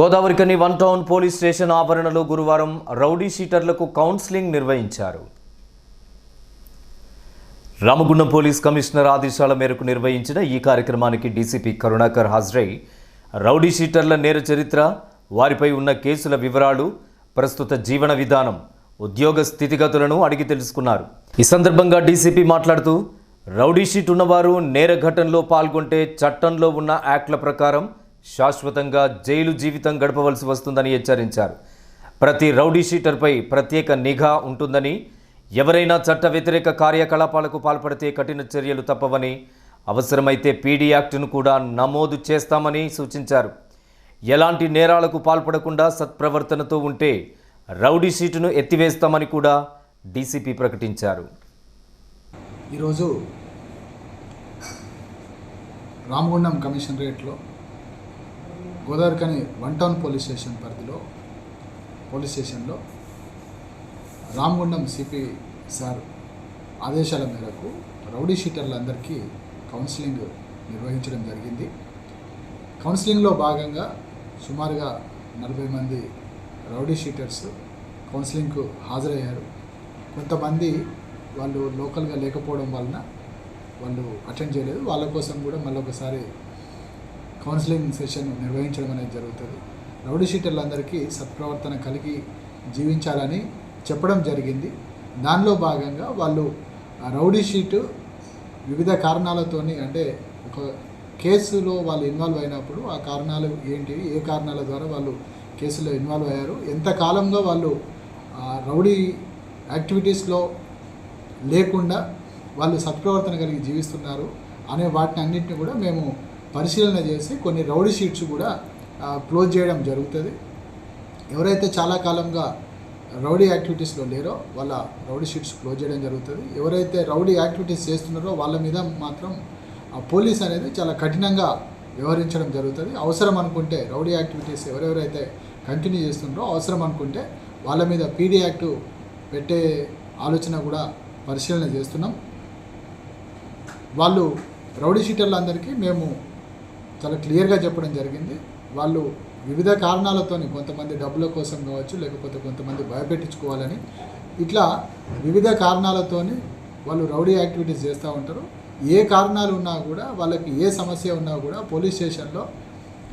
Godavarikhani one town police station ఆవరణలో గురువారం rowdy షీటర్లకు counselling నిర్వహించారు. రామగుండం పోలీస్ కమిషనర్ ఆదేశాల మేరకు నిర్వహించిన ఈ కార్యక్రమానికి డీసీపీ కరుణాకర్ హాజరై రౌడీ షీటర్ల నేర చరిత్ర వారిపై ఉన్న కేసుల వివరాలు ప్రస్తుత జీవన విధానం ఉద్యోగ స్థితిగతులను అడిగి తెలుసుకున్నారు. ఈ సందర్భంగా డీసీపీ మాట్లాడుతూ రౌడీ షీట్ ఉన్నవారు నేర ఘటనలో పాల్గొంటే చట్టంలో ఉన్న యాక్ట్ల ప్రకారం శాశ్వతంగా జైలు జీవితం గడపవలసి వస్తుందని హెచ్చరించారు. ప్రతి రౌడీ షీటర్పై ప్రత్యేక నిఘా ఉంటుందని ఎవరైనా చట్ట వ్యతిరేక కార్యకలాపాలకు పాల్పడితే కఠిన చర్యలు తప్పవని అవసరమైతే పీడీ యాక్ట్ను కూడా నమోదు చేస్తామని సూచించారు. ఎలాంటి నేరాలకు పాల్పడకుండా సత్ప్రవర్తనతో ఉంటే రౌడీ షీటును ఎత్తివేస్తామని కూడా డీసీపీ ప్రకటించారు. ఈరోజు రామగుండం కమిషనరేట్లో Godavarikhani one town police station పరిధిలో పోలీస్ స్టేషన్లో రామగుండం సిపి సార్ ఆదేశాల మేరకు రౌడీ షీటర్లందరికీ కౌన్సిలింగ్ నిర్వహించడం జరిగింది. కౌన్సిలింగ్లో భాగంగా సుమారుగా నలభై మంది రౌడీ షీటర్స్ కౌన్సిలింగ్కు హాజరయ్యారు. కొంతమంది వాళ్ళు లోకల్గా లేకపోవడం వలన వాళ్ళు అటెండ్ చేయలేదు. వాళ్ళ కోసం కూడా మళ్ళీ ఒకసారి కౌన్సిలింగ్ సెషన్ నిర్వహించడం అనేది జరుగుతుంది. రౌడీ షీటర్లందరికీ సత్ప్రవర్తన కలిగి జీవించాలని చెప్పడం జరిగింది. దానిలో భాగంగా వాళ్ళు రౌడీ షీటు వివిధ కారణాలతోని అంటే ఒక కేసులో వాళ్ళు ఇన్వాల్వ్ అయినప్పుడు ఆ కారణాలు ఏంటివి ఏ కారణాల ద్వారా వాళ్ళు కేసులో ఇన్వాల్వ్ అయ్యారు ఎంతకాలంలో వాళ్ళు రౌడీ యాక్టివిటీస్లో లేకుండా వాళ్ళు సత్ప్రవర్తన కలిగి జీవిస్తున్నారు అనే వాటిని అన్నింటిని కూడా మేము పరిశీలన చేసి కొన్ని రౌడీ షీట్స్ కూడా క్లోజ్ చేయడం జరుగుతుంది. ఎవరైతే చాలా కాలంగా రౌడీ యాక్టివిటీస్లో లేరో వాళ్ళ రౌడీ షీట్స్ క్లోజ్ చేయడం జరుగుతుంది. ఎవరైతే రౌడీ యాక్టివిటీస్ చేస్తున్నారో వాళ్ళ మీద మాత్రం ఆ పోలీస్ అనేది చాలా కఠినంగా వ్యవహరించడం జరుగుతుంది. అవసరం అనుకుంటే రౌడీ యాక్టివిటీస్ ఎవరెవరైతే కంటిన్యూ చేస్తున్నారో అవసరం అనుకుంటే వాళ్ళ మీద పీడీ యాక్ట్ పెట్టే ఆలోచన కూడా పరిశీలన చేస్తున్నాం. వాళ్ళు రౌడీ షీటర్లందరికీ మేము చాలా క్లియర్గా చెప్పడం జరిగింది. వాళ్ళు వివిధ కారణాలతోని కొంతమంది డబ్బుల కోసం కావచ్చు లేకపోతే కొంతమంది భయపెట్టించుకోవాలని. ఇట్లా వివిధ కారణాలతోని వాళ్ళు రౌడీ యాక్టివిటీస్ చేస్తూ ఉంటారు. ఏ కారణాలు ఉన్నా కూడా వాళ్ళకి ఏ సమస్య ఉన్నా కూడా పోలీస్ స్టేషన్లో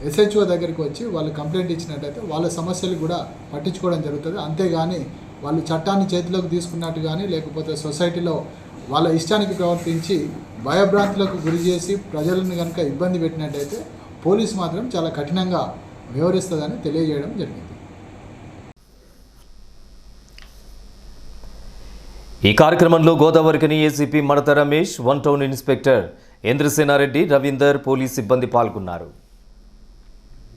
ఎస్హెచ్ఓ దగ్గరికి వచ్చి వాళ్ళు కంప్లైంట్ ఇచ్చినట్టయితే వాళ్ళ సమస్యలు కూడా పట్టించుకోవడం జరుగుతుంది. అంతేగాని వాళ్ళు చట్టాన్ని చేతిలోకి తీసుకున్నట్టు కానీ లేకపోతే సొసైటీలో వాళ్ళ ఇష్టానికి ప్రవర్తించి భయభ్రాంతులకు గురి చేసి ప్రజలను కనుక ఇబ్బంది పెట్టినట్టయితే పోలీస్ మాత్రం చాలా కఠినంగా వ్యవహరిస్తుందని తెలియజేయడం జరిగింది. ఈ కార్యక్రమంలో గోదావరికి ACP Madatha Ramesh one town inspector Indrasenareddy Ravinder police సిబ్బంది పాల్గొన్నారు.